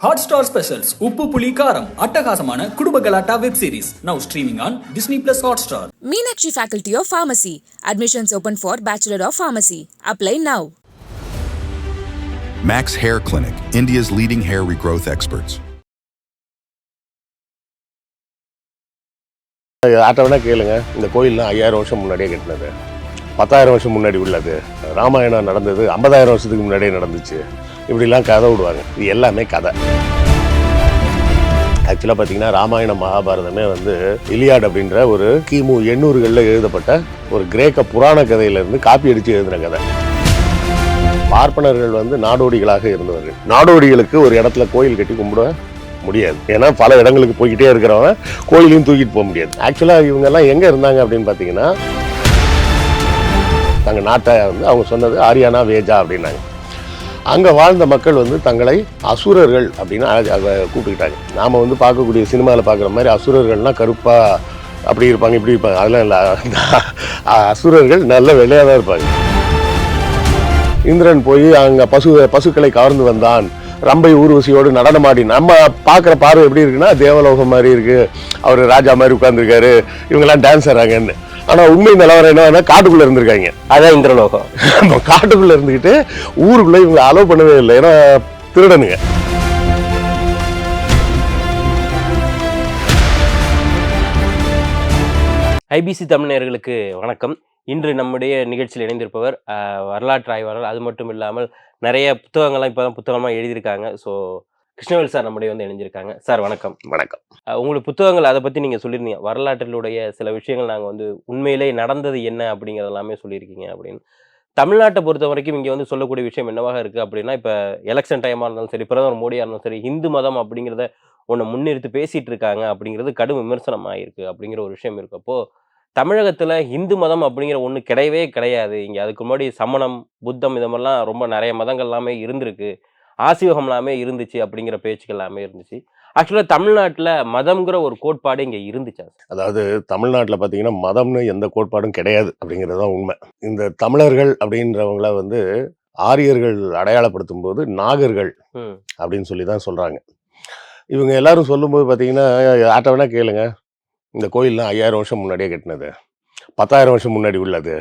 Hot star specials உப்பு புளி காரம் அட்டகாசமான குடும்ப கலாட்டா web series now streaming on Disney plus Hotstar Meenakshi Faculty of Pharmacy. Admissions open for Bachelor of Pharmacy. Apply now. Max Hair Clinic, India's leading hair regrowth experts. யார்ட்ட வேணா கேளுங்க இந்த கோயில்லாம் ஐயாயிரம் வருஷம் முன்னாடியே கட்டினது பத்தாயிரம் வருஷம் முன்னாடி உள்ளது ராமாயணம் நடந்தது ஐம்பதாயிரம் வருஷத்துக்கு முன்னாடியே நடந்துச்சு இப்படிலாம் கதை விடுவாங்க. இது எல்லாமே கதை. ஆக்சுவலாக பார்த்தீங்கன்னா ராமாயணம் மகாபாரதமே வந்து இலியாட் அப்படின்ற ஒரு கிமு எண்ணூறுகளில் எழுதப்பட்ட ஒரு கிரேக்க புராண கதையிலிருந்து காப்பி அடித்து எழுதின கதை. பார்ப்பனர்கள் வந்து நாடோடிகளாக இருந்தவர்கள். நாடோடிகளுக்கு ஒரு இடத்துல கோயில் கட்டி கும்பிட முடியாது. ஏன்னா பல இடங்களுக்கு போய்கிட்டே இருக்கிறவன் கோயிலையும் தூக்கிட்டு போக முடியாது. ஆக்சுவலாக இவங்கெல்லாம் எங்கே இருந்தாங்க அப்படின்னு பார்த்தீங்கன்னா தங்கள் நாட்டை வந்து அவங்க சொன்னது ஆரியானா வேஜா அப்படின்னாங்க. அங்கே வாழ்ந்த மக்கள் வந்து தங்களை அசுரர்கள் அப்படின்னு அதை கூப்பிட்டுக்கிட்டாங்க. நாம் வந்து பார்க்கக்கூடிய சினிமாவில் பார்க்குற மாதிரி அசுரர்கள்லாம் கருப்பாக அப்படி இருப்பாங்க இப்படி இருப்பாங்க. அதெல்லாம் இல்லை. அசுரர்கள் நல்ல வெள்ளையாக தான் இருப்பாங்க. இந்திரன் போய் அங்கே பசு பசுக்களை கவர்ந்து வந்தான். ரம்பை ஊர்வசியோடு நடனமாடி நம்ம பார்க்குற பார்வை எப்படி இருக்குன்னா தேவலோகம் மாதிரி இருக்கு. அவர் ராஜா மாதிரி உட்காந்துருக்காரு இவங்கெல்லாம் டான்ஸ் ஆடுறாங்கன்னு. ஆனால் உண்மை நிலவரம் என்னன்னா காட்டுக்குள்ளே இருந்திருக்காங்க. அதான் இந்திரலோகம். காட்டுக்குள்ளே இருந்துக்கிட்டு ஊருக்குள்ளே இவங்க அலோவ் பண்ணவே இல்லை. ஏன்னா திருடனுங்க. ஐபிசி தமிழர்களுக்கு வணக்கம். இன்று நம்முடைய நிகழ்ச்சியில் இணைந்திருப்பவர் அஹ், வரலாற்று ஆய்வாளர் அது மட்டும் இல்லாமல் நிறைய புத்தகங்கள்லாம் இப்போ தான் புத்தகமாக எழுதியிருக்காங்க. ஸோ கிருஷ்ணவேல் சார் நம்முடைய வந்து இணைஞ்சிருக்காங்க. சார் வணக்கம். வணக்கம். உங்களுக்கு புத்தகங்கள் அதை பற்றி நீங்கள் சொல்லியிருந்தீங்க வரலாற்றிலுடைய சில விஷயங்கள் நாங்கள் வந்து உண்மையிலே நடந்தது என்ன அப்படிங்கிறது எல்லாமே சொல்லியிருக்கீங்க அப்படின்னு. தமிழ்நாட்டை பொறுத்த வரைக்கும் இங்கே வந்து சொல்லக்கூடிய விஷயம் என்னவாக இருக்குது அப்படின்னா இப்போ எலெக்ஷன் டைமாக இருந்தாலும் சரி பிரதமர் மோடியாக இருந்தாலும் சரி இந்து மதம் அப்படிங்கிறத ஒன்று முன்னிறுத்தி பேசிட்டு இருக்காங்க அப்படிங்கிறது கடும் விமர்சனமாக இருக்குது அப்படிங்கிற ஒரு விஷயம் இருக்கப்போ தமிழகத்தில் இந்து மதம் அப்படிங்கிற ஒன்று கிடையவே கிடையாது. இங்கே அதுக்கு முன்னாடி சமணம் புத்தம் இது மாதிரிலாம் ரொம்ப நிறைய மதங்கள் எல்லாமே இருந்திருக்கு. ஆசிவகம் எல்லாமே இருந்துச்சு அப்படிங்கிற பேச்சுக்கள் எல்லாமே இருந்துச்சு ஆக்சுவலாக தமிழ்நாட்டில் மதம்ங்கிற ஒரு கோட்பாடு இங்கே இருந்துச்சா. அதாவது தமிழ்நாட்டில் பார்த்தீங்கன்னா மதம்னு எந்த கோட்பாடும் கிடையாது அப்படிங்கிறது தான் உண்மை. இந்த தமிழர்கள் அப்படின்றவங்கள வந்து ஆரியர்கள் அடையாளப்படுத்தும் போது நாகர்கள் அப்படின்னு சொல்லி தான் சொல்கிறாங்க இவங்க எல்லாரும் சொல்லும்போது பார்த்தீங்கன்னா யார்ட்ட வேணா கேளுங்க. இந்த கோயில்லாம் ஐயாயிரம் வருஷம் முன்னாடியே கட்டினது. பத்தாயிரம் வருஷம் முன்னாடி உள்ளது.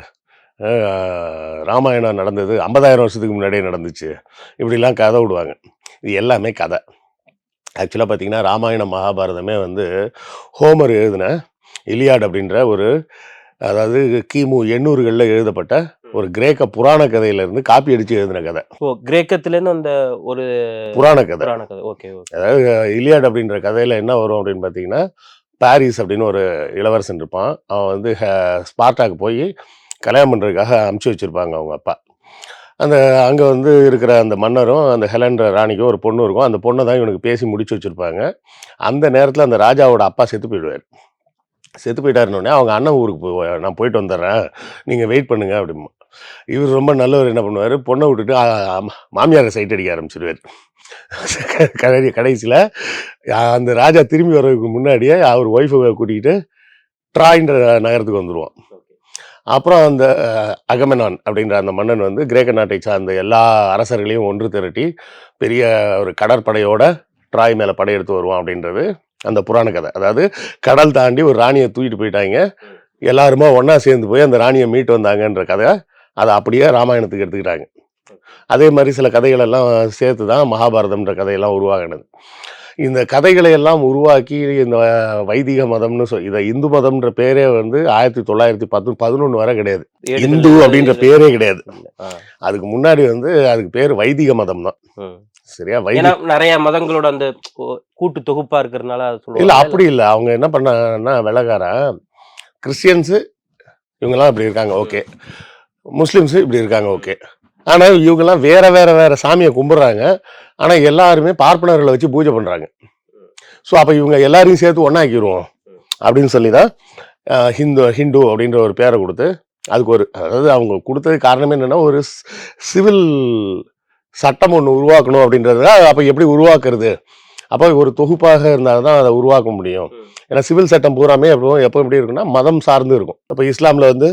ராமாயணம் நடந்தது. ஐம்பதாயிரம் வருஷத்துக்கு முன்னாடியே நடந்துச்சு. இப்படிலாம் கதை விடுவாங்க. இது எல்லாமே கதை. ஆக்சுவலாக பார்த்தீங்கன்னா ராமாயணம் மகாபாரதமே வந்து ஹோமர் எழுதின இலியாட் அப்படின்ற ஒரு அதாவது கிமு எண்ணூறுகளில் எழுதப்பட்ட ஒரு கிரேக்க புராண கதையிலிருந்து காப்பி அடித்து எழுதின கதை. ஓ கிரேக்கத்துலேருந்து அந்த ஒரு புராண கதை. புராண கதை. Okay okay. அதாவது இலியாட் அப்படின்ற கதையில் என்ன வரும் அப்படின்னு பார்த்தீங்கன்னா பாரிஸ் அப்படின்னு ஒரு இளவரசன் இருப்பான். அவன் வந்து ஸ்பார்ட்டாக்கு போய் கல்யாணம் பண்ணுறதுக்காக அமுச்சு வச்சுருப்பாங்க அவங்க அப்பா. அந்த அங்கே வந்து இருக்கிற அந்த மன்னரும் அந்த ஹெலன்ற ராணிக்கும் ஒரு பொண்ணு இருக்கும். அந்த பொண்ணை தான் இவனுக்கு பேசி முடிச்சு வச்சுருப்பாங்க. அந்த நேரத்தில் அந்த ராஜாவோட அப்பா செத்து போயிடுவார். செத்து போயிட்டாருன்னொடனே அவங்க அண்ணன் ஊருக்கு போய் நான் போயிட்டு வந்துடுறேன். நீங்கள் வெயிட் பண்ணுங்க அப்படிமா இவர் ரொம்ப நல்லவர் என்ன பண்ணுவார்? பொண்ணை விட்டுட்டு மாமியாரை சைட் அடிக்க ஆரம்பிச்சிடுவார் கடை கடைசியில் அந்த ராஜா திரும்பி வர்றதுக்கு முன்னாடியே அவர் ஒய்ஃபை கூட்டிகிட்டு ட்ராயின்ற நகரத்துக்கு வந்துடுவோம் அப்புறம் அந்த அகமெனான் அப்படின்ற அந்த மன்னன் வந்து கிரேக்க நாட்டை சார்ந்த எல்லா அரசர்களையும் ஒன்று திரட்டி பெரிய ஒரு கடற்படையோட ட்ராய் மேலே படையெடுத்து வருவான் அப்படின்றது அந்த புராண கதை. அதாவது கடல் தாண்டி ஒரு ராணியை தூக்கிட்டு போயிட்டாங்க. எல்லாருமா ஒன்றா சேர்ந்து போய் அந்த ராணியை மீட்டு வந்தாங்கன்ற கதை அதை அப்படியே ராமாயணத்துக்கு எடுத்துக்கிட்டாங்க. அதே மாதிரி சில கதைகளெல்லாம் சேர்த்து தான் மகாபாரதம்ன்ற கதையெல்லாம் உருவாகினது. இந்த கதைகளை எல்லாம் உருவாக்கி இந்த வைதிக மதம்னு சொல் இதை இந்து மதம்ன்ற பேரே வந்து ஆயிரத்தி தொள்ளாயிரத்தி பத்து பதினொன்று வரை கிடையாது. இந்து அப்படின்ற பேரே கிடையாது. அதுக்கு முன்னாடி வந்து அதுக்கு பேர் வைதிக மதம் தான். சரியா? வைதிக நிறைய மதங்களோட அந்த கூட்டு தொகுப்பா இருக்கிறதுனால இல்ல அப்படி இல்லை. அவங்க என்ன பண்ணாங்கன்னா வெள்ளக்காரன் கிறிஸ்டியன்ஸு இவங்கெல்லாம் இப்படி இருக்காங்க ஓகே. முஸ்லிம்ஸு இப்படி இருக்காங்க ஓகே. ஆனால் இவங்கெல்லாம் வேற வேற வேற சாமியை கும்பிட்றாங்க. ஆனால் எல்லாருமே பார்ப்பனர்களை வச்சு பூஜை பண்ணுறாங்க ஸோ அப்போ இவங்க எல்லாரையும் சேர்த்து ஒன்றாக்கிடுவோம் அப்படின்னு சொல்லி தான் ஹிந்து ஹிந்து அப்படின்ற ஒரு பேரை கொடுத்து அதுக்கு ஒரு அதாவது அவங்க கொடுத்தது காரணமே என்னென்னா ஒரு சிவில் சட்டம் ஒன்று உருவாக்கணும் அப்படின்றதுக்காக அப்போ எப்படி உருவாக்குறது? அப்போ ஒரு தொகுப்பாக இருந்தால் தான் அதை உருவாக்க முடியும். ஏன்னா சிவில் சட்டம் பூராமே எப்போ எப்போ எப்படி இருக்குன்னா மதம் சார்ந்து இருக்கும். இப்போ இஸ்லாமில் வந்து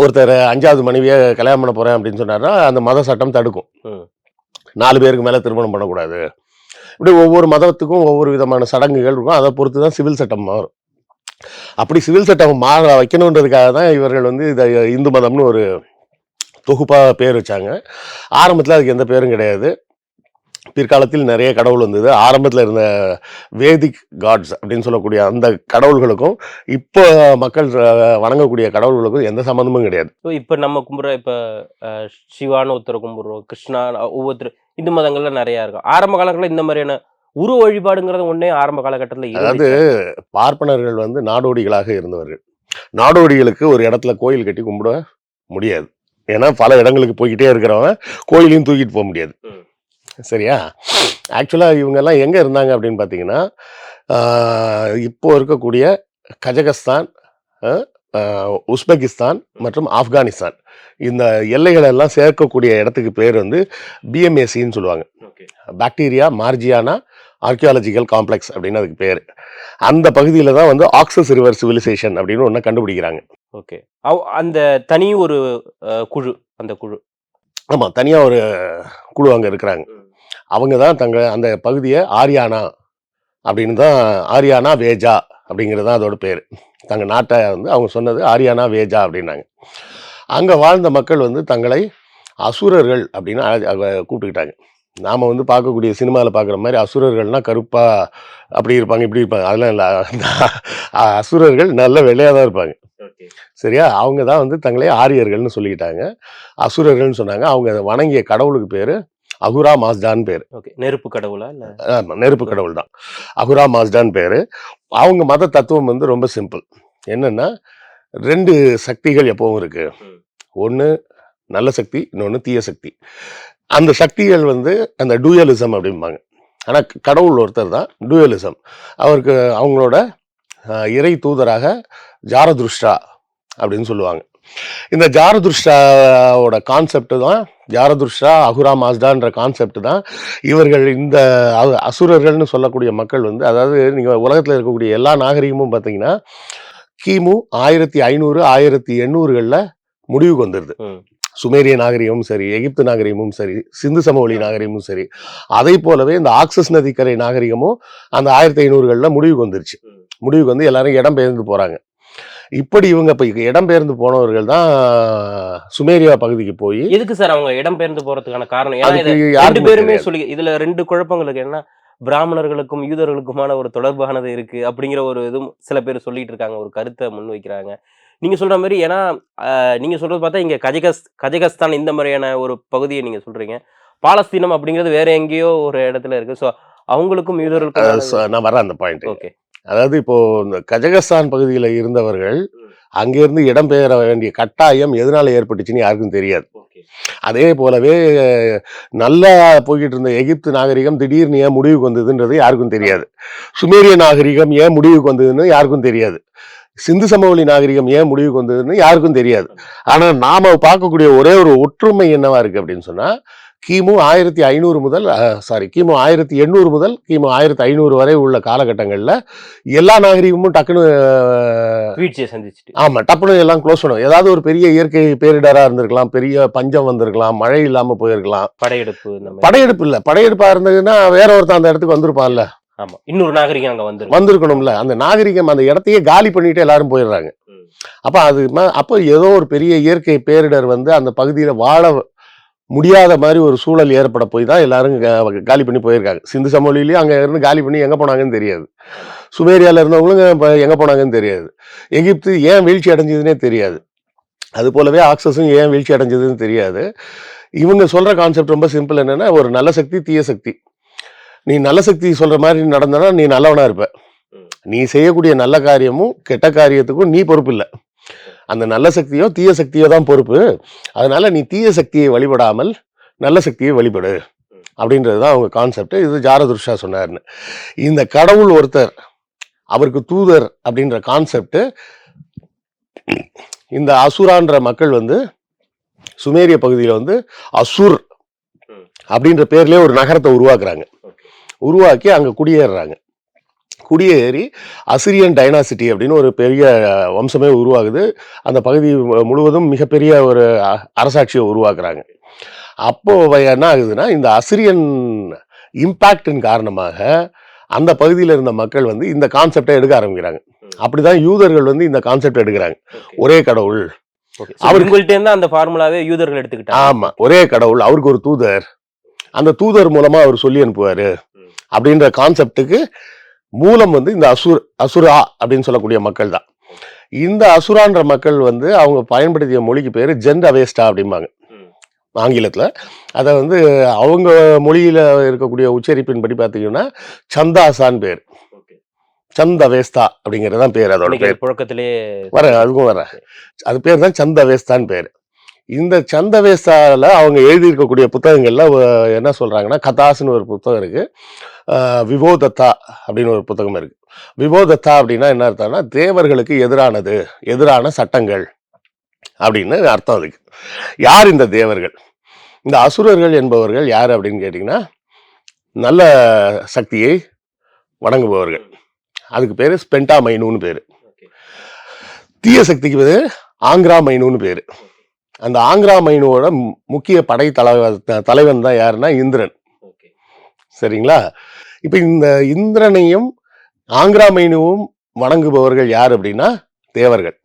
ஒருத்தர் அஞ்சாவது மனைவியை கல்யாணம் பண்ண போகிறேன் அப்படின்னு சொன்னார்னா அந்த மத சட்டம் தடுக்கும். நாலு பேருக்கு மேலே திருமணம் பண்ணக்கூடாது. இப்படி ஒவ்வொரு மதத்துக்கும் ஒவ்வொரு விதமான சடங்குகள் இருக்கும். அதை பொறுத்து தான் சிவில் சட்டம் மாறும். அப்படி சிவில் சட்டம் மாற வைக்கணுன்றதுக்காக தான் இவர்கள் வந்து இதை இந்து மதம்னு ஒரு தொகுப்பாக பேர் வச்சாங்க. ஆரம்பத்தில் அதுக்கு எந்த பேரும் கிடையாது. பிற்காலத்தில் நிறைய கடவுள் வந்தது. ஆரம்பத்தில் இருந்த வேதிக் காட்ஸ் அப்படின்னு சொல்லக்கூடிய அந்த கடவுள்களுக்கும் இப்போ மக்கள் வணங்கக்கூடிய கடவுள்களுக்கும் எந்த சம்மந்தமும் கிடையாது. இப்போ நம்ம கும்பிட்ற இப்போ சிவான்னு ஒருத்தரை கும்பிட்றோம் கிருஷ்ணா ஒவ்வொருத்தர் இந்து மதங்கள்ல நிறைய இருக்கும். ஆரம்ப காலங்களில் இந்த மாதிரியான உருவ வழிபாடுங்கிறது ஒண்ணே ஆரம்ப காலகட்டத்தில் அதாவது பார்ப்பனர்கள் வந்து நாடோடிகளாக இருந்தவர்கள். நாடோடிகளுக்கு ஒரு இடத்துல கோயில் கட்டி கும்பிட முடியாது. ஏன்னா பல இடங்களுக்கு போய்கிட்டே இருக்கிறவன் கோயிலையும் தூக்கிட்டு போக முடியாது. சரியா? ஆக்சுவலாக இவங்கெல்லாம் எங்கே இருந்தாங்க அப்படின்னு பார்த்தீங்கன்னா இப்போ இருக்கக்கூடிய கஜகஸ்தான் உஸ்பெகிஸ்தான் மற்றும் ஆப்கானிஸ்தான். இந்த எல்லைகளை எல்லாம் சேர்க்கக்கூடிய இடத்துக்கு பேர் வந்து பிஎம்ஏசின்னு சொல்லுவாங்க. Okay. Bactria Margiana archaeological complex அப்படின்னு அதுக்கு பேர். அந்த பகுதியில் தான் வந்து ஆக்சஸ் ரிவர் சிவிலைசேஷன் அப்படின்னு ஒன்று கண்டுபிடிக்கிறாங்க. ஓகே. அந்த தனி ஒரு குழு அந்த குழு. ஆமாம் தனியாக ஒரு குழு அங்கே இருக்கிறாங்க. அவங்க தான் தங்க அந்த பகுதியை ஆரியானா அப்படின்னு தான் ஆரியானா வேஜா அப்படிங்கிறது தான் அதோட பேர். தங்க நாட்டை வந்து அவங்க சொன்னது ஆரியானா வேஜா அப்படின்னாங்க. அங்கே வாழ்ந்த மக்கள் வந்து தங்களை அசுரர்கள் அப்படின்னு கூப்பிட்டுக்கிட்டாங்க. நாம் வந்து பார்க்கக்கூடிய சினிமாவில் பார்க்குற மாதிரி அசுரர்கள்னா கருப்பாக அப்படி இருப்பாங்க இப்படி இருப்பாங்க. அதெல்லாம் இல்லை. அசுரர்கள் நல்ல வெள்ளையாக தான் இருப்பாங்க. சரியா? அவங்க தான் வந்து தங்களை ஆரியர்கள்னு சொல்லிக்கிட்டாங்க. அசுரர்கள்னு சொன்னாங்க. அவங்க அதை வணங்கிய கடவுளுக்கு பேர் அகுரா மாஸ்டான்னு பேர். ஓகே. நெருப்பு கடவுளா இல்ல? ஆமா, நெருப்பு கடவுள் தான். அகுரா மாஸ்டான்னு பேர். அவங்க மத தத்துவம் வந்து ரொம்ப சிம்பிள். என்னன்னா ரெண்டு சக்திகள் எப்பவும் இருக்கு. ம். ஒன்று நல்ல சக்தி இன்னொன்று தீய சக்தி. அந்த சக்திகள் வந்து அந்த டூயலிசம் அப்படிம்பாங்க. ஆனால் கடவுள் ஒருத்தர் தான் டூயலிசம். அவருக்கு அவங்களோட இறை தூதராக ஜாரதுருஷ்டா அப்படின்னு சொல்லுவாங்க. இந்த ஜாரதுருஷ்டாவோட கான்செப்ட் தான் ஜாரதுருஷ்டா அகுரா மாஸ்டான்ற கான்செப்ட் தான் இவர்கள் இந்த அசுரர்கள்னு சொல்லக்கூடிய மக்கள் வந்து அதாவது நீங்கள் உலகத்தில் இருக்கக்கூடிய எல்லா நாகரிகமும் பார்த்தீங்கன்னா கிமு ஆயிரத்தி ஐநூறு ஆயிரத்தி எண்ணூறுகளில் முடிவுக்கு வந்துடுது. சுமேரிய நாகரிகமும் சரி எகிப்து நாகரிகமும் சரி சிந்து சமவெளி நாகரிகமும் சரி அதை போலவே இந்த ஆக்சஸ் நதிக்கரை நாகரிகமும் அந்த ஆயிரத்தி ஐநூறுகளில் முடிவுக்கு வந்துருச்சு. முடிவுக்கு வந்து எல்லாரும் இடம் பெயர்ந்து போறாங்க இப்படி இவங்க இப்போ இடம் பெயர்ந்து போனவர்கள் தான் சுமேரியா பகுதிக்கு போய் எதுக்கு சார் அவங்க இடம் பெயர்ந்து போறதுக்கான காரணம்? அதுக்கு ரெண்டு பேருமே. சொல்லி இதுல ரெண்டு குழப்பங்களுக்கு என்ன பிராமணர்களுக்கும் யூதர்களுக்குமான ஒரு தொடர்பானது இருக்கு அப்படிங்கிற ஒரு இதுவும் சில பேர் சொல்லிட்டு இருக்காங்க ஒரு கருத்தை முன் வைக்கிறாங்க நீங்க சொல்ற மாதிரி ஏன்னா நீங்க சொல்றது பார்த்தா இங்க கஜகஸ் கஜகஸ்தான் இந்த மாதிரியான ஒரு பகுதியை நீங்க சொல்றீங்க. பாலஸ்தீனம் அப்படிங்கிறது வேற எங்கேயோ ஒரு இடத்துல இருக்கு. ஸோ அவங்களுக்கும் யூதர்களுக்கும் நான் வரேன் அந்த பாயிண்ட் ஓகே. அதாவது இப்போ இந்த கஜகஸ்தான் பகுதியில் இருந்தவர்கள் அங்கிருந்து இடம்பெயர வேண்டிய கட்டாயம் எதனால ஏற்பட்டுச்சுன்னு யாருக்கும் தெரியாது. அதே போலவே நல்லா போய்கிட்டு இருந்த எகிப்து நாகரிகம் திடீர்னு ஏன் முடிவுக்கு வந்ததுன்றது யாருக்கும் தெரியாது. சுமேரிய நாகரிகம் ஏன் முடிவுக்கு வந்ததுன்னு யாருக்கும் தெரியாது. சிந்து சமவெளி நாகரிகம் ஏன் முடிவுக்கு வந்ததுன்னு யாருக்கும் தெரியாது. ஆனா நாம பார்க்கக்கூடிய ஒரே ஒரு ஒற்றுமை என்னவா இருக்கு அப்படின்னு சொன்னா கிமு ஆயிரத்தி ஐநூறு முதல் சாரி கிமு ஆயிரத்தி எண்ணூறு முதல் கிமு ஆயிரத்தி ஐநூறு வரை உள்ள காலகட்டங்கள்ல எல்லா நாகரிகமும் டக்குன்னு வீழ்ச்சியை சந்திச்சுட்டு. ஆமா டப்புனு எல்லாம் க்ளோஸ் பண்ணும். ஏதாவது ஒரு பெரிய இயற்கை பேரிடரா இருந்திருக்கலாம் பெரிய பஞ்சம் வந்திருக்கலாம் மழை இல்லாம போயிருக்கலாம். படையெடுப்பு படையெடுப்பு இல்ல. படையெடுப்பா இருந்ததுன்னா வேற ஒருத்தன் அந்த இடத்துக்கு வந்திருப்பான்ல. ஆமா. இன்னொரு நாகரிகம் அங்க வந்து வந்திருக்கணும்ல. அந்த நாகரிகம் அந்த இடத்தையே காலி பண்ணிட்டு எல்லாரும் போயிடுறாங்க. அப்ப அது அப்போ ஏதோ ஒரு பெரிய இயற்கை பேரிடர் வந்து அந்த பகுதியில வாழ முடியாத மாதிரி ஒரு சூழல் ஏற்பட போய் தான் எல்லாரும் காலி பண்ணி போயிருக்காங்க. சிந்து சமவெளியிலயும் அங்க இருந்து காலி பண்ணி எங்க போனாங்கன்னு தெரியாது. சுமேரியால இருந்தவங்களும் இப்ப எங்க போனாங்கன்னு தெரியாது. எகிப்து ஏன் வீழ்ச்சி அடைஞ்சதுன்னே தெரியாது. அது போலவே ஆக்சஸும் ஏன் வீழ்ச்சி அடைஞ்சதுன்னு தெரியாது. இவங்க சொல்ற கான்செப்ட் ரொம்ப சிம்பிள் என்னன்னா ஒரு நல்ல சக்தி தீய சக்தி. நீ நல்ல சக்தி சொல்ற மாதிரி நடந்தனா நீ நல்லவனா இருப்ப. நீ செய்யக்கூடிய நல்ல காரியமும் கெட்ட காரியத்துக்கும் நீ பொறுப்பு இல்லை அந்த நல்ல சக்தியோ தீய சக்தியோ தான் பொறுப்பு. அதனால நீ தீய சக்தியை வழிபடாமல் நல்ல சக்தியை வழிபடு. அப்படின்றது தான் அவங்க கான்செப்ட் இது ஜாரதுர்ஷா சொன்னார்னு. இந்த கடவுள் ஒருத்தர் அவருக்கு தூதர் அப்படின்ற கான்செப்ட் இந்த அசுரான்ற மக்கள் வந்து சுமேரிய பகுதியில் வந்து அசுர். அப்படின்ற பேர்லயே ஒரு நகரத்தை உருவாக்குறாங்க. உருவாக்கி அங்கே குடியேறுறாங்க. குடியேறி அசிரியன் டைனாசிட்டி அப்படின்னு ஒரு பெரிய வம்சமே உருவாகுது. அந்த பகுதி முழுவதும் மிகப்பெரிய ஒரு அரசாட்சியை உருவாக்குறாங்க. அப்போ என்ன ஆகுதுன்னா இந்த அசிரியன் இம்பேக்டின் காரணமாக அந்த பகுதியில் இருந்த மக்கள் வந்து இந்த கான்செப்டை எடுக்க ஆரம்பிக்கிறாங்க. அப்படிதான் யூதர்கள் வந்து இந்த கான்செப்ட் எடுக்கிறாங்க. ஒரே கடவுள். அவருக்கு- உங்கள்ட்ட இருந்து அந்த ஃபார்முலாவே யூதர்கள் எடுத்துக்கிட்டாங்க. ஆமா. ஒரே கடவுள். அவருக்கு ஒரு தூதர். அந்த தூதர் மூலமா அவர் சொல்லி அனுப்புவாரு. அப்படின்ற கான்செப்டுக்கு மூலம் வந்து இந்த அசுர் அசுரா அப்படின்னு சொல்லக்கூடிய மக்கள் தான் இந்த அசுரான்ற மக்கள் வந்து அவங்க பயன்படுத்திய மொழிக்கு பேரு ஜெண்ட் அவேஸ்டா அப்படிம்பாங்க. ஆங்கிலத்துல. அதை வந்து அவங்க மொழியில இருக்கக்கூடிய உச்சரிப்பின்படி பார்த்தீங்கன்னா சந்தாசான் பேர். சந்த வேஸ்தா அப்படிங்கிறது தான் பேர் அதோட பேர். புழக்கத்திலே வர அதுக்கும் வர அது பேர் தான் சந்தவேஸ்தான் பேர். இந்த சந்தவேஸ்தால அவங்க எழுதியிருக்கக்கூடிய புத்தகங்கள்ல என்ன சொல்றாங்கன்னா கதாஸ்னு ஒரு புத்தகம் இருக்கு. ஆஹ் விவோதத்தா அப்படின்னு ஒரு புத்தகம் இருக்கு. விவோதத்தா அப்படின்னா என்ன அர்த்தம்னா தேவர்களுக்கு எதிரானது எதிரான சட்டங்கள் அப்படின்னு அர்த்தம் அதுக்கு. யார் இந்த தேவர்கள்? இந்த அசுரர்கள் என்பவர்கள் யார் அப்படின்னு கேட்டிங்கன்னா நல்ல சக்தியை வணங்குபவர்கள். அதுக்கு பேர் ஸ்பெண்டா மைனுன்னு பேர் தீய சக்திக்கு பேர் ஆங்க்ரா மைனுன்னு பேர் அந்த ஆங்க்ரா மைனுவோட மு- முக்கிய படை தலைவ தலைவன் தான் யாருன்னா இந்திரன். சரிங்களா? இப்போ இந்த இந்திரனையும் ஆங்க்ரா மைனுவும் வணங்குபவர்கள் யார் அப்படின்னா தேவர்கள்.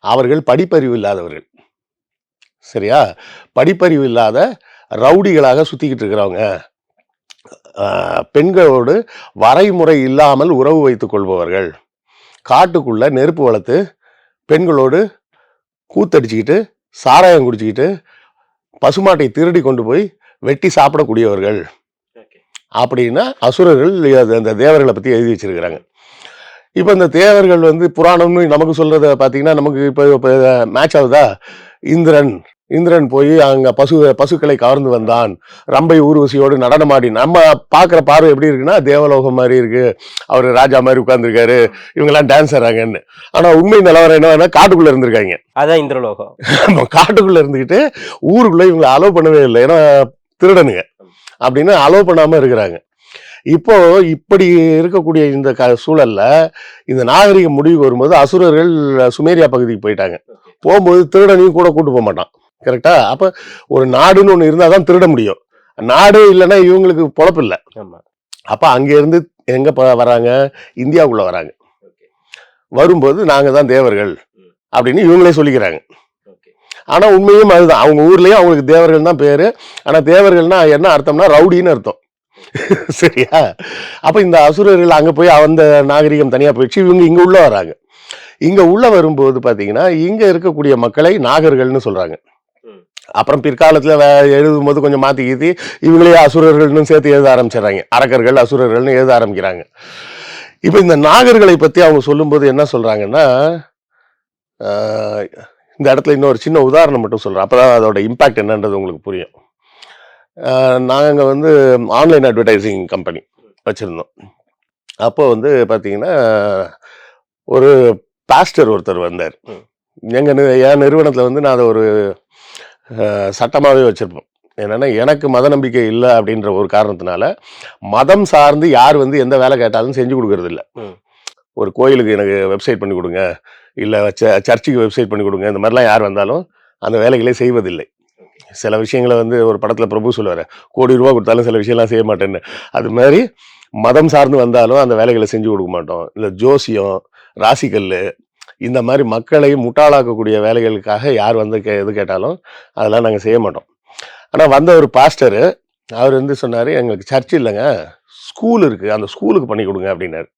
அவர்கள் படிப்பறிவு இல்லாதவர்கள். சரியா? படிப்பறிவு இல்லாத ரவுடிகளாக சுத்திக்கிட்டு இருக்கிறவங்க. பெண்களோடு வரைமுறை இல்லாமல் உறவு வைத்துக் கொள்பவர்கள். காட்டுக்குள்ள நெருப்பு வளர்த்து பெண்களோடு கூத்தடிச்சுக்கிட்டு சாராயம் குடிச்சுக்கிட்டு பசுமாட்டை திருடி கொண்டு போய் வெட்டி சாப்பிடக்கூடியவர்கள். அப்படின்னா அசுரர்கள் அந்த தேவர்களை பற்றி எழுதி வச்சிருக்கிறாங்க. இப்போ இந்த தேவர்கள் வந்து புராணம்னு நமக்கு சொல்றத பார்த்தீங்கன்னா நமக்கு இப்போ இப்போ மேட்ச் ஆகுதா? இந்திரன் இந்திரன் போய் அங்க பசு பசுக்களை கவர்ந்து வந்தான். ரம்பை ஊர்வசியோடு நடனமாடி நம்ம பார்க்குற பார்வை எப்படி இருக்குன்னா தேவலோகம் மாதிரி இருக்கு. அவர் ராஜா மாதிரி உட்கார்ந்துருக்காரு. இவங்கெல்லாம் டான்ஸ் ஆடுறாங்கன்னு ஆனா உண்மை நிலவரம் என்னன்னா காட்டுக்குள்ள இருந்திருக்காங்க. அதான் இந்திரலோகம். காட்டுக்குள்ள இருந்துக்கிட்டு ஊருக்குள்ள இவங்களை அலோவ் பண்ணவே இல்லை. ஏன்னா திருடனுங்க. அப்படின்னு அலோவ் பண்ணாம இருக்கிறாங்க. இப்போ இப்படி இருக்கக்கூடிய இந்த க சூழல்ல இந்த நாகரிகம் முடிவுக்கு வரும்போது அசுரர்கள் சுமேரியா பகுதிக்கு போயிட்டாங்க. போகும்போது திருடனையும் கூட கூட்டு போக மாட்டான். கரெக்டா அப்ப ஒரு நாடுன்னு ஒண்ணு இருந்தா தான் திருட முடியும். நாடே இல்லைன்னா இவங்களுக்கு பொழப்பு இல்லை. அப்ப அங்க இருந்து எங்க வராங்க? இந்தியாவுக்குள்ள வராங்க. வரும்போது நாங்க தான் தேவர்கள் அப்படின்னு இவங்களே சொல்லிக்கிறாங்க. ஆனா உண்மையும் அதுதான். அவங்க ஊர்லயும் அவங்களுக்கு தேவர்கள் தான் பேரு. ஆனா தேவர்கள்னா என்ன அர்த்தம்னா ரவுடின்னு அர்த்தம். சரியா? அப்ப இந்த அசுரர்கள் அங்க போய் அந்த நாகரிகம் தனியா போயிடுச்சு. இவங்க இங்க உள்ள வராங்க. இங்க உள்ள வரும்போது பாத்தீங்கன்னா இங்க இருக்கக்கூடிய மக்களை நாகர்கள்னு சொல்றாங்க. அப்புறம் பிற்காலத்துல எழுதும் போது கொஞ்சம் மாத்தி கீத்தி இவங்களே அசுரர்கள்னு சேர்த்து எழுத ஆரம்பிச்சிடுறாங்க. அரக்கர்கள் அசுரர்கள்னு எழுத ஆரம்பிக்கிறாங்க. இப்ப இந்த நாகர்களை பத்தி அவங்க சொல்லும்போது என்ன சொல்றாங்கன்னா ஆஹ், இந்த இடத்துல இன்னொரு சின்ன உதாரணம் மட்டும் சொல்றேன். அப்பதான் அதோட இம்பாக்ட் என்னன்றது உங்களுக்கு புரியும். ஆஹ், நாங்க வந்து ஆன்லைன் அட்வர்டைசிங் கம்பெனி வச்சிருந்தோம். அப்போ வந்து பாத்தீங்கன்னா ஒரு பாஸ்டர் ஒருத்தர் வந்தார். ம். எங்க நி- என் நிறுவனத்துல வந்து நான் அதை ஒரு ஆஹ், சட்டமாவே வச்சிருப்போம். என்னன்னா எனக்கு மத நம்பிக்கை இல்லை அப்படின்ற ஒரு காரணத்தினால மதம் சார்ந்து யார் வந்து எந்த வேலை கேட்டாலும் செஞ்சு கொடுக்கறது இல்ல. ஒரு கோயிலுக்கு எனக்கு வெப்சைட் பண்ணி கொடுங்க இல்லை சர்ச்சுக்கு வெப்சைட் பண்ணி கொடுங்க இந்த மாதிரிலாம் யார் வந்தாலும் அந்த வேலைகளை செய்வதில்லை. சில விஷயங்களை வந்து ஒரு படத்துல பிரபு சொல்லுவார் கோடி ரூபா கொடுத்தாலும் சில விஷயம்லாம் செய்ய மாட்டேன்னு. அது மாதிரி மதம் சார்ந்து வந்தாலும் அந்த வேலைகளை செஞ்சு கொடுக்க மாட்டோம். இல்லை ஜோசியம் ராசிக்கல் இந்த மாதிரி மக்களை முட்டாளாக்கக்கூடிய வேலைகளுக்காக யார் வந்து கே எது கேட்டாலும் அதெல்லாம் நாங்கள் செய்ய மாட்டோம். ஆனால் வந்த ஒரு பாஸ்டரு அவர் வந்து சொன்னார் எங்களுக்கு சர்ச் இல்லைங்க. ஸ்கூல் இருக்குது அந்த ஸ்கூலுக்கு பண்ணி கொடுங்க அப்படின்னாரு.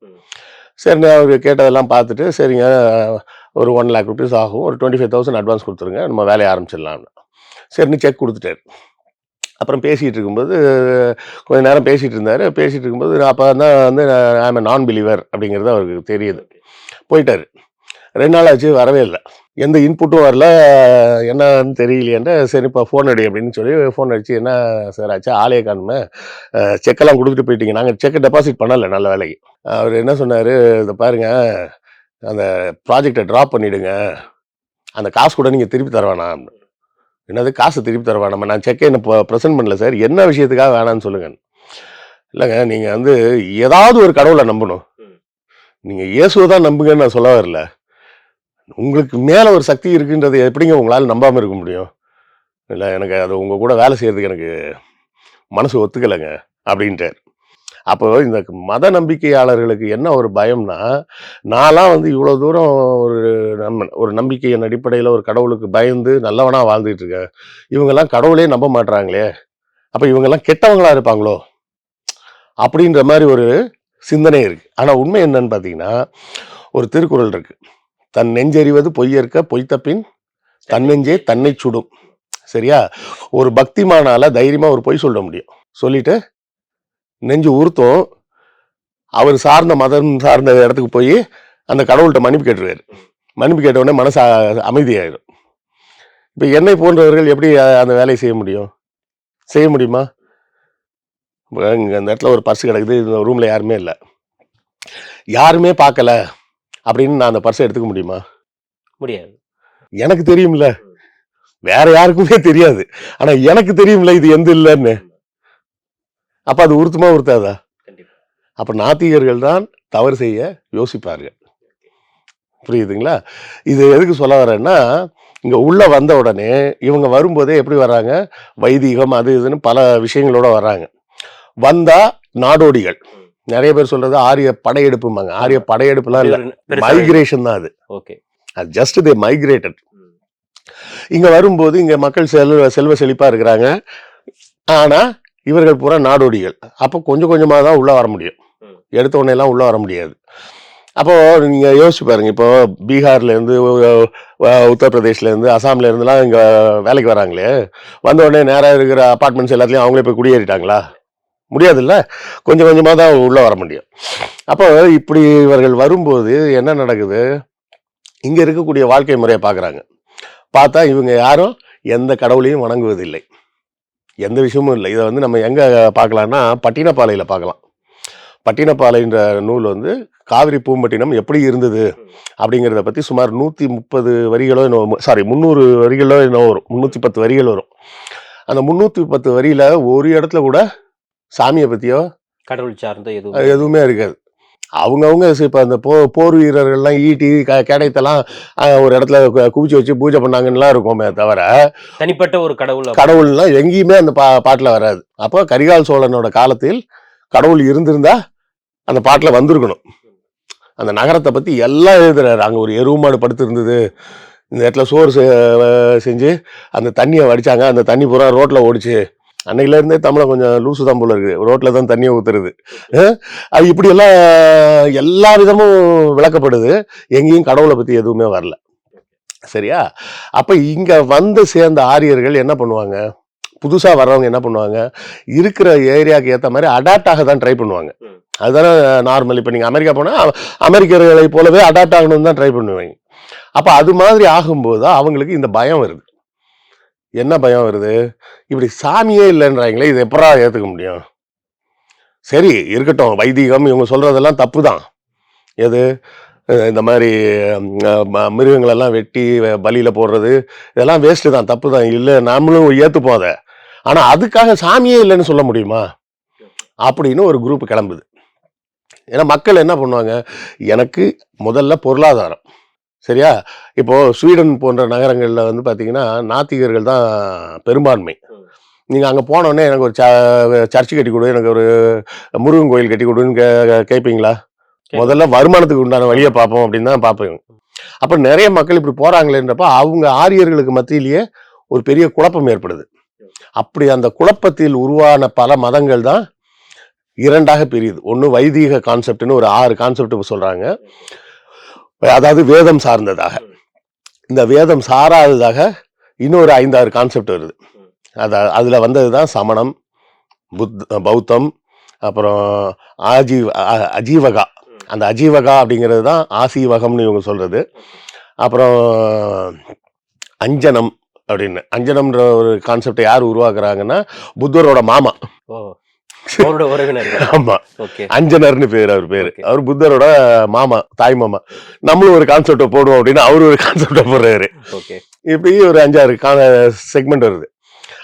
சரிண்ணே அவர் கேட்டதெல்லாம் பார்த்துட்டு சரிங்க. ஒரு ஒன் லேக் ருபீஸ் ஆகும். ஒரு டுவெண்ட்டி ஃபைவ் தௌசண்ட் அட்வான்ஸ் கொடுத்துருங்க. நம்ம வேலையை ஆரம்பிச்சிடலாம்னு சரின்னு செக் கொடுத்துட்டாரு. அப்புறம் பேசிகிட்டு இருக்கும்போது கொஞ்ச நேரம் பேசிகிட்டு இருந்தார். பேசிகிட்டு இருக்கும்போது அப்போ தான் வந்து ஐம் நான் பிலீவர் அப்படிங்கிறது அவருக்கு தெரியுது. போயிட்டாரு. ரெண்டு நாள் ஆச்சு வரவே இல்லை. எந்த இன்புட்டும் வரல. என்னன்னு தெரியலையேன்ட்டு சரி இப்போ ஃபோன் அடி அப்படின்னு சொல்லி ஃபோன் அடிச்சு என்ன சார் ஆச்சு? ஆலய காணுமே. செக்கெல்லாம் கொடுத்துட்டு போயிட்டீங்க. நாங்கள் செக்கை டெபாசிட் பண்ணலை நல்ல வேலைக்கு. அவர் என்ன சொன்னார்? இதை பாருங்க அந்த ப்ராஜெக்டை ட்ராப் பண்ணிடுங்க. அந்த காசு கூட நீங்கள் திருப்பி தர வேணாம் என்னது காசு திருப்பி தர வேணாம்? நான் செக்கை என்ன ப்ரெசென்ட் பண்ணல சார் என்ன விஷயத்துக்காக வேணாம்னு சொல்லுங்க. இல்லைங்க நீங்கள் வந்து ஏதாவது ஒரு கடவுளை நம்பணும். நீங்கள் இயேசுவை தான் நம்புங்கன்னு நான் சொல்ல வரல. உங்களுக்கு மேலே ஒரு சக்தி இருக்குன்றதை எப்படிங்க உங்களால் நம்பாமல் இருக்க முடியும்? இல்லை எனக்கு அது உங்கள் கூட வேலை செய்கிறதுக்கு எனக்கு மனசு ஒத்துக்கலைங்க அப்படின்ட்டார் அப்போ இந்த மத நம்பிக்கையாளர்களுக்கு என்ன ஒரு பயம்னா நான்லாம் வந்து இவ்வளோ தூரம் ஒரு நம்ம ஒரு நம்பிக்கையின் அடிப்படையில் ஒரு கடவுளுக்கு பயந்து நல்லவனாக வாழ்ந்துட்டு இருக்கேன் இவங்கெல்லாம் கடவுளே நம்ப மாட்டுறாங்களே அப்போ இவங்கெல்லாம் கெட்டவங்களா இருப்பாங்களோ? அப்படின்ற மாதிரி ஒரு சிந்தனை இருக்குது ஆனால் உண்மை என்னன்னு பார்த்தீங்கன்னா ஒரு திருக்குறள் இருக்குது தன் நெஞ்செறிவது பொய்யற்க பொய்த்தப்பின் தன்னெஞ்சே தன்னை சுடும். சரியா? ஒரு பக்திமானால தைரியமா ஒரு பொய் சொல்ல முடியும். சொல்லிட்டு நெஞ்சு உறுத்தும். அவர் சார்ந்த மதம் சார்ந்த இடத்துக்கு போய் அந்த கடவுள்கிட்ட மன்னிப்பு கேட்டுருவாரு. மன்னிப்பு கேட்ட உடனே மனசு அமைதியாயிடும் இப்போ என்னை போன்றவர்கள் எப்படி அந்த வேலையை செய்ய முடியும்? செய்ய முடியுமா? இங்க அந்த இடத்துல ஒரு பர்ஸ் கிடக்குது. இந்த ரூம்ல யாருமே இல்லை. யாருமே பார்க்கல. அப்படின்னு நான் அந்த பர்ஸை எடுத்துக்க முடியுமா? முடியாது. எனக்கு தெரியும்ல. வேற யாருக்குமே தெரியாது. ஆனா எனக்கு தெரியும்ல இது எந்த இல்லைன்னு. அப்ப அது உறுத்துமா உறுத்தாதா? கண்டிப்பா. அப்ப நாத்திகர்கள் தான் தவறு செய்ய யோசிப்பார்கள். புரியுதுங்களா? இது எதுக்கு சொல்ல வரேன்னா இங்க உள்ள வந்த உடனே இவங்க வரும்போதே எப்படி வர்றாங்க வைதீகம் அது இதுன்னு பல விஷயங்களோட வர்றாங்க வந்தா நாடோடிகள். நிறைய பேர் சொல்றது ஆரிய படையெடுப்புமாங்க ஆரிய படையெடுப்புலாம் இல்ல. மைக்ரேஷன் தான் அது. ஓகே. அது ஜஸ்ட் தே மைக்ரேட்டட் இங்க வரும்போது இங்க மக்கள் செல்வ செல்வ செழிப்பா இருக்கிறாங்க. ஆனா இவர்கள் பூரா நாடோடிகள். அப்போ கொஞ்சம் கொஞ்சமா தான் உள்ள வர முடியும். எடுத்த உடனே எல்லாம் உள்ள வர முடியாது. அப்போ நீங்க யோசிச்சு பாருங்க. இப்போ பீகார்ல இருந்து உத்தரப்பிரதேஷ்ல இருந்து அசாம்ல இருந்துலாம் இங்க வேலைக்கு வராங்களே. வந்த உடனே நேரா இருக்கிற அபார்ட்மெண்ட்ஸ் எல்லாத்துலயும் அவங்களே போய் குடியேறிட்டாங்களா? முடியாதுல்ல? கொஞ்சம் கொஞ்சமாக தான் உள்ளே வர முடியும். அப்போ இப்படி இவர்கள் வரும்போது என்ன நடக்குது? இங்கே இருக்கக்கூடிய வாழ்க்கை முறையை பார்க்குறாங்க. பார்த்தா இவங்க யாரும் எந்த கடவுளையும் வணங்குவதில்லை. எந்த விஷயமும் இல்லை. இதை வந்து நம்ம எங்கே பார்க்கலான்னா பட்டினப்பாலையில் பார்க்கலாம். பட்டினப்பாலைன்ற நூல் வந்து காவிரி பூம்பட்டினம் எப்படி இருந்தது அப்படிங்கிறத பற்றி சுமார் நூற்றி முப்பது வரிகளோ சாரி முந்நூறு வரிகளோ என்ன வரும். முந்நூற்றி பத்து வரிகள் வரும். அந்த முந்நூற்றி பத்து வரியில் ஒரு இடத்துல கூட சாமியை பத்தியோ? கடவுள் சார்ந்த எதுவும் எதுவுமே இருக்காது. அவங்கவுங்க இப்போ அந்த போ போர் வீரர்கள்லாம் ஈட்டி க கேடயத்தெல்லாம் அஹ், ஒரு இடத்துல குவிச்சு வச்சு பூஜை பண்ணாங்கன்னுலாம் இருக்குமே தவிர தனிப்பட்ட ஒரு கடவுள். கடவுள்லாம் எங்கேயுமே அந்த பா பாட்டில் வராது. அப்போ கரிகால் சோழனோட காலத்தில் கடவுள் இருந்திருந்தா அந்த பாட்டில் வந்திருக்கணும். அந்த நகரத்தை பற்றி எல்லாம் எழுதுறாரு. அங்கே ஒரு எருவு மாடு படுத்து இருந்தது. இந்த இடத்துல சோறு செஞ்சு அந்த தண்ணியை வடிச்சாங்க. அந்த தண்ணி பூரா ரோட்டில் ஓடிச்சு. அன்னையில இருந்தே தமிழை கொஞ்சம் லூசு தான் போல இருக்கு ரோட்ல தான் தண்ணியை அஹ் அது இப்படி எல்லாம் எல்லா விதமும் விளக்கப்படுது. எங்கேயும் கடவுளை பத்தி எதுவுமே வரல. சரியா? அப்ப இங்க வந்து சேர்ந்த ஆரியர்கள் என்ன பண்ணுவாங்க? புதுசா வர்றவங்க என்ன பண்ணுவாங்க? இருக்கிற ஏரியாவுக்கு ஏத்த மாதிரி அடாப்ட் ஆக தான் ட்ரை பண்ணுவாங்க. அதுதானே நார்மல் இப்போ நீங்க அமெரிக்கா போனா அ- அமெரிக்கர்களை போலவே அடாப்ட் ஆகணும்னு தான் ட்ரை பண்ணுவாங்க. அப்ப அது மாதிரி ஆகும்போது அவங்களுக்கு இந்த பயம் வருது. என்ன பயம் வருது? இப்படி சாமியே இல்லைன்றாங்களே இது எப்படா ஏற்றுக்க முடியும்? சரி இருக்கட்டும். வைதிகம் இவங்க சொல்கிறதெல்லாம் தப்பு தான் எது இந்த மாதிரி மிருகங்களெல்லாம் வெட்டி வ- போடுறது இதெல்லாம் வேஸ்ட்டு தான் தப்பு தான் இல்லை நாமளும் ஏற்றுப்போம் அதை. ஆனால் அதுக்காக சாமியே இல்லைன்னு சொல்ல முடியுமா? அப்படின்னு ஒரு குரூப் கிளம்புது. ஏன்னா மக்கள் என்ன பண்ணுவாங்க? எனக்கு முதல்ல பொருளாதாரம். சரியா? இப்போ ஸ்வீடன் போன்ற நகரங்கள்ல வந்து பாத்தீங்கன்னா நாத்திகர்கள் தான் பெரும்பான்மை. நீங்க அங்க போனோடனே எனக்கு ஒரு ச- சர்ச்சு கட்டி கொடு எனக்கு ஒரு முருகன் கோயில் கட்டி கொடுன்னு கே- கேட்பீங்களா முதல்ல வருமானத்துக்கு உண்டான வழியை பார்ப்போம் அப்படின்னு தான் பார்ப்போம் அப்ப நிறைய மக்கள் இப்படி போறாங்களேன்றப்ப அவங்க ஆரியர்களுக்கு மத்தியிலேயே ஒரு பெரிய குழப்பம் ஏற்படுது. அப்படி அந்த குழப்பத்தில் உருவான பல மதங்கள் தான் இரண்டாக பிரியுது. ஒன்று வைதீக கான்செப்ட்னு ஒரு ஆறு கான்செப்ட் சொல்றாங்க. அதாவது வேதம் சார்ந்ததாக. இந்த வேதம் சாராததாக இன்னொரு ஐந்தாறு கான்செப்ட் வருது. அதை அதில் வந்தது தான் சமணம் புத் பௌத்தம் அப்புறம் ஆஜீவ் அஜீவகா. அந்த அஜீவகா அப்படிங்கிறது தான் ஆசீவகம்னு இவங்க சொல்கிறது அப்புறம் அஞ்சனம் அப்படின்னு. அஞ்சனம்ன்ற ஒரு கான்செப்டை யார் உருவாக்குறாங்கன்னா புத்தரோட மாமா. ஓ. அவரோட உறவினர். ஆமா. ஓகே. அஞ்சனர்னு பேர் அவர் பேரு. அவர் புத்தரோட மாமா தாய் மாமா. நம்மளும் ஒரு கான்செப்டை போடுவோம் அப்படின்னு அவரு ஒரு கான்செப்டை போடுறாரு. ஓகே. இப்படி ஒரு அஞ்சாறு செக்மெண்ட் வருது.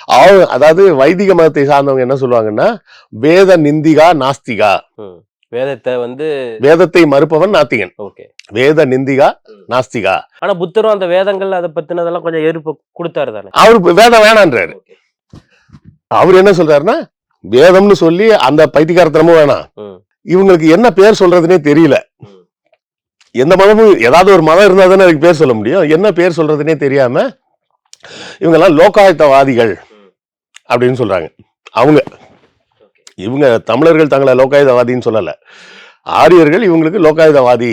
அவ- அதாவது வைதிக மதத்தை சார்ந்தவங்க என்ன சொல்லுவாங்கன்னா வேத நிந்திகா நாஸ்திகா. வேதத்தை வந்து வேதத்தை மறுப்பவன் நாத்திகன். ஓகே. வேத நிந்திகா நாஸ்திகா. ஆனா புத்தரும் அந்த வேதங்கள் அதை பத்தினதெல்லாம் கொஞ்சம் எதிர்ப்பு கொடுத்தாரு தானே? அவரு வேதம் வேணான்றாரு. அவர் என்ன சொல்றாருன்னா வேதம்னு சொல்லி அந்த பைத்தியக்காரத்தனமும் வேணாம். இவங்களுக்கு என்ன பேர் சொல்றதுனே தெரியல. எந்த மதமும் ஏதாவது ஒரு மதம் இருந்தா தானே அதுக்கு பேர் சொல்ல முடியும் என்ன பேர் சொல்றதுனே தெரியாம இவங்கெல்லாம் லோகாயத்தவாதிகள். அப்படின்னு சொல்றாங்க அவங்க இவங்க தமிழர்கள் தங்களை லோகாயுதவாதின்னு சொல்லல ஆரியர்கள் இவங்களுக்கு லோகாயுதவாதி.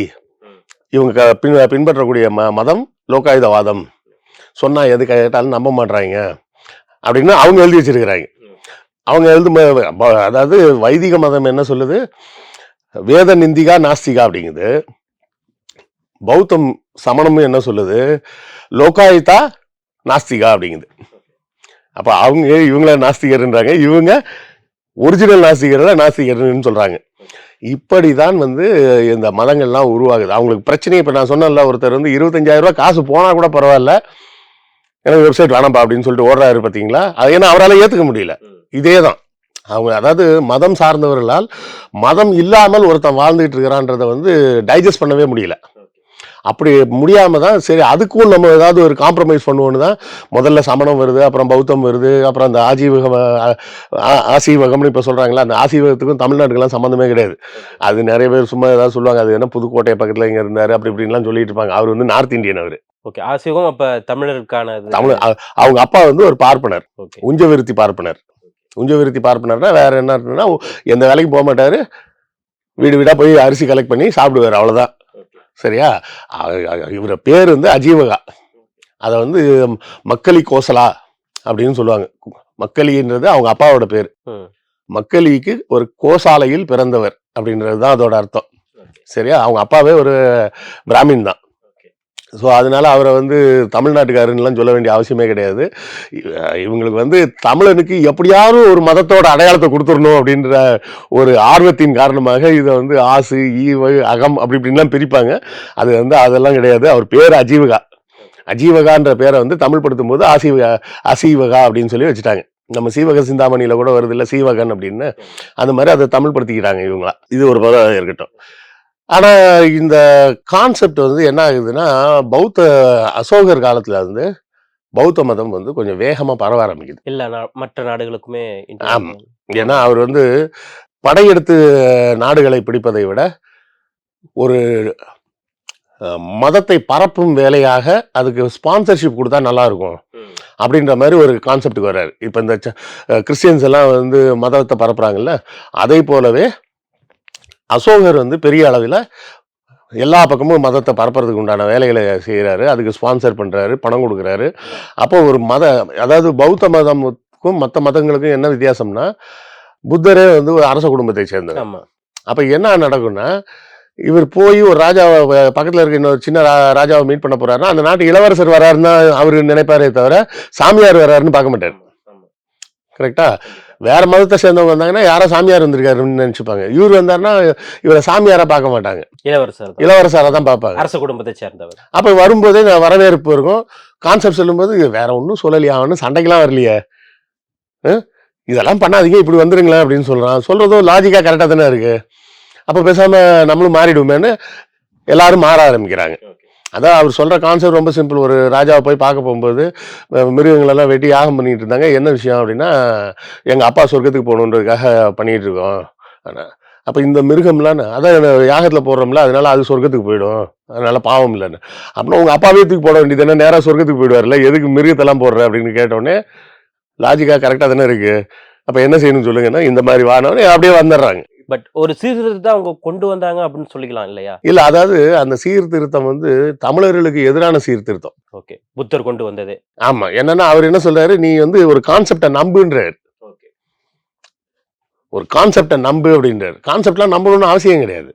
இவங்க பின் பின்பற்றக்கூடிய ம மதம் லோகாயுதவாதம் சொன்னா எது கேட்டாலும் நம்ப மாட்றாங்க அப்படின்னு அவங்க எழுதி வச்சிருக்கிறாங்க. அவங்க எழுது அதாவது வைதிக மதம் என்ன சொல்லுது? வேத நிந்திகா நாஸ்திகா அப்படிங்குது. பௌத்தம் சமணமும் என்ன சொல்லுது? லோகாயுதா நாஸ்திகா அப்படிங்குது. அப்போ அவங்க இவங்கள நாஸ்திகர்ன்றாங்க. இவங்க ஒரிஜினல் நாஸ்திகர்ல நாஸ்திகர்னு இப்படி தான் வந்து இந்த மதங்கள்லாம் உருவாகுது. அவங்களுக்கு பிரச்சனை இப்போ நான் சொன்னேன்ல ஒருத்தர் வந்து இருபத்தஞ்சாயிரம் காசு போனால் கூட பரவாயில்ல. எனக்கு வெப்சைட் வேணாம்ப்பா அப்படின்னு சொல்லிட்டு ஓடுறாரு பார்த்தீங்களா அது ஏன்னா அவரால் ஏற்றுக்க முடியல. இதே தான் அவங்க அதாவது மதம் சார்ந்தவர்களால் மதம் இல்லாமல் ஒருத்தன் வாழ்ந்துகிட்டு இருக்கிறான்றத வந்து டைஜஸ்ட் பண்ணவே முடியல. அப்படி முடியாம தான் சரி அதுக்கும் நம்ம ஏதாவது ஒரு காம்ப்ரமைஸ் பண்ணுவோன்னு தான் முதல்ல சமணம் வருது அப்புறம் பௌத்தம் வருது அப்புறம் அந்த ஆஜீவகம் ஆசீவகம்னு இப்போ சொல்றாங்களா அந்த ஆசீவகத்துக்கும் தமிழ்நாட்டுக்கெல்லாம் சம்மந்தமே கிடையாது. அது நிறைய பேர் சும்மா ஏதாவது சொல்லுவாங்க அது என்ன புதுக்கோட்டை பக்கத்துல இங்க இருந்தாரு அப்படி இப்படின்லாம் சொல்லிட்டு இருப்பாங்க. அவர் வந்து நார்த் இந்தியன் அவர். ஓகே ஆசிவகம் அப்ப தமிழருக்கான. தமிழ் அவங்க அப்பா வந்து ஒரு பார்ப்பனர் உஞ்சவிருத்தி பார்ப்பனர். உஞ்சவிருத்தி பார்ப்பனர்னா வேற என்ன இருக்குன்னா எந்த வேலைக்கு போக மாட்டாரு. வீடு வீடா போய் அரிசி கலெக்ட் பண்ணி சாப்பிடுவார் அவ்வளவுதான். சரியா? இவர பேர் வந்து அஜீவகா. அதை வந்து மக்களி கோசலா அப்படின்னு சொல்லுவாங்க. மக்களின்றது அவங்க அப்பாவோட பேர். மக்களிக்கு ஒரு கோசாலையில் பிறந்தவர் அப்படின்றது தான் அதோட அர்த்தம். சரியா? அவங்க அப்பாவே ஒரு பிராமின் தான். ஸோ அதனால அவரை வந்து தமிழ்நாட்டுக்காரன்லாம் சொல்ல வேண்டிய அவசியமே கிடையாது. இவங்களுக்கு வந்து தமிழனுக்கு எப்படியாவது ஒரு மதத்தோட அடையாளத்தை கொடுத்துடணும் அப்படின்ற ஒரு ஆர்வத்தின் காரணமாக இதை வந்து ஆசு ஈவு அகம் அப்படி இப்படின்லாம் பிரிப்பாங்க. அது வந்து அதெல்லாம் கிடையாது. அவர் பேர் அஜீவகா. அஜீவகான்ற பேரை வந்து தமிழ் படுத்தும் போது ஆசீவகா அசீவகா அப்படின்னு சொல்லி வச்சுட்டாங்க. நம்ம சீவக சிந்தாமணியில் கூட வருது இல்லை சீவகன் அப்படின்னு. அந்த மாதிரி அதை தமிழ் படுத்திக்கிறாங்க இவங்களா. இது ஒரு பதம் இருக்கட்டும். ஆனா இந்த கான்செப்ட் வந்து என்ன ஆகுதுன்னா பௌத்த அசோகர் காலத்துல வந்து பௌத்த மதம் வந்து கொஞ்சம் வேகமா பரவ ஆரம்பிக்குது எல்லா நா- மற்ற நாடுகளுக்குமே ஆமா. ஏன்னா அவர் வந்து படையெடுத்து நாடுகளை பிடிப்பதை விட ஒரு மதத்தை பரப்பும் வேலையாக அதுக்கு ஸ்பான்சர்ஷிப் கொடுத்தா நல்லா இருக்கும். அப்படின்ற மாதிரி ஒரு கான்செப்டுக்கு வர்றாரு இப்போ இந்த கிறிஸ்டியன்ஸ் எல்லாம் வந்து மதத்தை பரப்புறாங்கல்ல அதே போலவே அசோகர் வந்து பெரிய அளவில் எல்லா பக்கமும் மதத்தை பரப்புறதுக்கு உண்டான வேலைகளை செய்கிறாரு அதுக்கு ஸ்பான்சர் பண்ணுறாரு பணம் கொடுக்குறாரு. அப்போ ஒரு மத அதாவது பௌத்த மதமுக்கும் மற்ற மதங்களுக்கும் என்ன வித்தியாசம்னா புத்தரே வந்து ஒரு அரச குடும்பத்தை சேர்ந்தவர். அப்ப என்ன நடக்கும்னா இவர் போய் ஒரு ராஜாவை பக்கத்துல இருக்க இன்னொரு சின்ன ராஜாவை மீட் பண்ண போறாருன்னா அந்த நாட்டு இளவரசர் வராருன்னு அவரு நினைப்பாரே தவிர சாமியார் வராருன்னு பார்க்க மாட்டாரு. கரெக்டா வேற மதத்தை சேர்ந்தவங்க வந்தாங்கன்னா யாரோ சாமியார் வந்திருக்காருன்னு நினைச்சுப்பாங்க. இவர் வந்தாருன்னா இவரை சாமியாரா பார்க்க மாட்டாங்க. இளவரசர். இளவரசரை தான் பார்ப்பாங்க. அரச குடும்பத்தை சேர்ந்தவர். அப்ப வரும்போதே நான் வரவேற்பு இருக்கும். கான்செப்ட் சொல்லும்போது வேற ஒன்றும் சொல்லலையா? அவனு சண்டைக்கெல்லாம் வரலையே? இதெல்லாம் பண்ணாதீங்க இப்படி வந்துருங்களேன் அப்படின்னு சொல்றான். சொல்றதும் லாஜிக்கா கரெக்டா தானே இருக்கு. அப்ப பேசாம நம்மளும் மாறிடுவோமேன்னு எல்லாரும் மாற ஆரம்பிக்கிறாங்க. அதான் அவர் சொல்கிற கான்செப்ட் ரொம்ப சிம்பிள் ஒரு ராஜாவை போய் பார்க்க போகும்போது மிருகங்களெல்லாம் வெட்டி யாகம் பண்ணிட்டு இருந்தாங்க. என்ன விஷயம் அப்படின்னா எங்கள் அப்பா சொர்க்கத்துக்கு போகணுன்றதுக்காக பண்ணிகிட்டு இருக்கோம். ஆனால் அப்போ இந்த மிருகம்லாம் அதான் யாகத்தில் போடுறோம்ல அதனால அது சொர்க்கத்துக்கு போயிடும். அதனால பாவம் இல்லைன்னு. அப்படின்னா உங்கள் அப்பாவே தூக்கி போட வேண்டியது என்ன? நேராக சொர்க்கத்துக்கு போயிடுவார்ல எதுக்கு மிருகத்தெல்லாம் போடுற அப்படின்னு கேட்டோடனே லாஜிக்காக கரெக்டாக தானே இருக்குது அப்போ என்ன செய்யணும்னு சொல்லுங்கன்னா இந்த மாதிரி வானவனே அப்படியே வந்துடுறாங்க. பட் ஒரு சீர்திருத்தத்தை அவங்க கொண்டு வந்தாங்க அப்படின்னு சொல்லிக்கலாம் இல்லையா? இல்ல அதாவது அந்த சீர்திருத்தம் வந்து தமிழர்களுக்கு எதிரான சீர்திருத்தம். ஓகே புத்தர் கொண்டு வந்தது. ஆமா. என்னன்னா அவர் என்ன சொல்றாரு? நீ வந்து ஒரு கான்செப்டை நம்புன்றாரு. ஓகே ஒரு கான்செப்டை நம்பு அப்படின்றாரு. கான்செப்ட்லாம் நம்பணும்னு அவசியம் கிடையாது.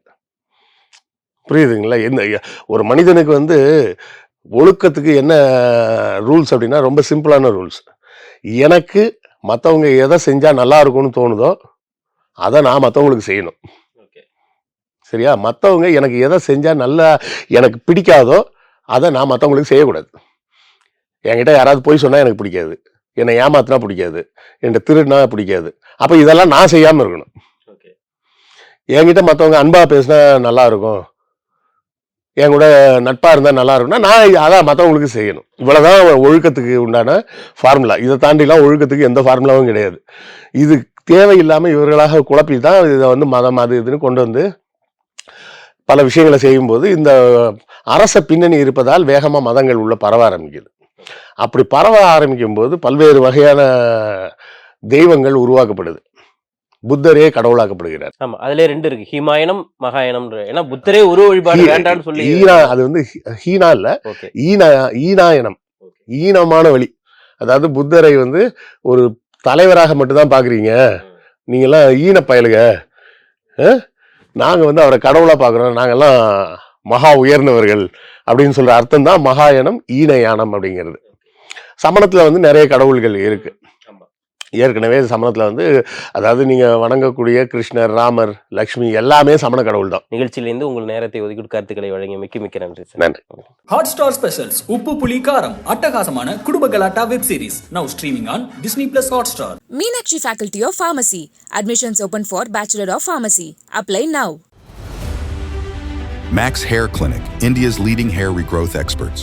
புரியுதுங்களா? என்ன ஒரு மனிதனுக்கு வந்து ஒழுக்கத்துக்கு என்ன ரூல்ஸ் அப்படின்னா ரொம்ப சிம்பிளான ரூல்ஸ் எனக்கு மற்றவங்க எதை செஞ்சா நல்லா இருக்கும்னு தோணுதோ அதை நான் மற்றவங்களுக்கு செய்யணும். ஓகே. சரியா? மற்றவங்க எனக்கு எதை செஞ்சா நல்லா எனக்கு பிடிக்காதோ அதை நான் மற்றவங்களுக்கு செய்யக்கூடாது. என்கிட்ட யாராவது போய் சொன்னா எனக்கு பிடிக்காது. என்னை ஏமாத்தினா பிடிக்காது. என்கிட்ட திருடினா பிடிக்காது. அப்போ இதெல்லாம் நான் செய்யாமல் இருக்கணும். ஓகே. என்கிட்ட மற்றவங்க அன்பா பேசினா நல்லா இருக்கும் என் கூட நட்பா இருந்தா நல்லா இருக்கும்னா நான் அதான் மற்றவங்களுக்கு செய்யணும். இவ்வளவுதான் ஒழுக்கத்துக்கு உண்டான ஃபார்முலா இதை தாண்டிலாம் ஒழுக்கத்துக்கு எந்த ஃபார்முலாவும் கிடையாது. இது தேவையில்லாமல் இவர்களாக குழப்பி தான் இதை வந்து மதம் அது இதுன்னு கொண்டு வந்து பல விஷயங்களை செய்யும்போது இந்த அரச பின்னணி இருப்பதால் வேகமாக மதங்கள் உள்ள பரவ ஆரம்பிக்குது. அப்படி பரவ ஆரம்பிக்கும் போது பல்வேறு வகையான தெய்வங்கள் உருவாக்கப்படுது. புத்தரே கடவுளாக்கப்படுகிறார். ஆமா அதுல ரெண்டு இருக்கு. ஹிமாயனம் மகாயனம் ஏன்னா புத்தரே உருவ வழிபாடு வேண்டாம்னு சொல்லி ஈனா அது வந்து ஹீனா இல்ல. ஈனா ஈனாயனம். ஈனமான வழி. அதாவது புத்தரை வந்து ஒரு தலைவராக மட்டும்தான் பார்க்குறீங்க நீங்கெல்லாம் ஈன பயலுங்க நாங்கள் வந்து அவரை கடவுளாக பார்க்குறோம் நாங்கள்லாம் மகா உயர்ந்தவர்கள் அப்படின்னு சொல்கிற அர்த்தம் தான் மகாயனம் ஈனயானம் அப்படிங்கிறது. சமணத்தில் வந்து நிறைய கடவுள்கள் இருக்குது ஏற்கனவே சமணத்துல வந்து அதாவது நீங்க வணங்கக்கூடிய கிருஷ்ணர் ராமர் லக்ஷ்மி எல்லாமே சமண கடவுள் தான் நிகழ்ச்சியிலேருந்து உங்கள் நேரத்தை ஒதுக்கி கருத்துக்களை வழங்கிய மிக்க மிக்க நன்றி சார் நன்றி. ஹாட் ஸ்டார் ஸ்பெஷல்ஸ் உப்பு புளி காரம் அட்டகாசமான குடும்ப கலாட்டா web series now streaming on Disney plus Hotstar Meenakshi Faculty of Pharmacy. Admissions open for Bachelor of Pharmacy. Apply now. Max Hair Clinic, India's leading hair regrowth experts.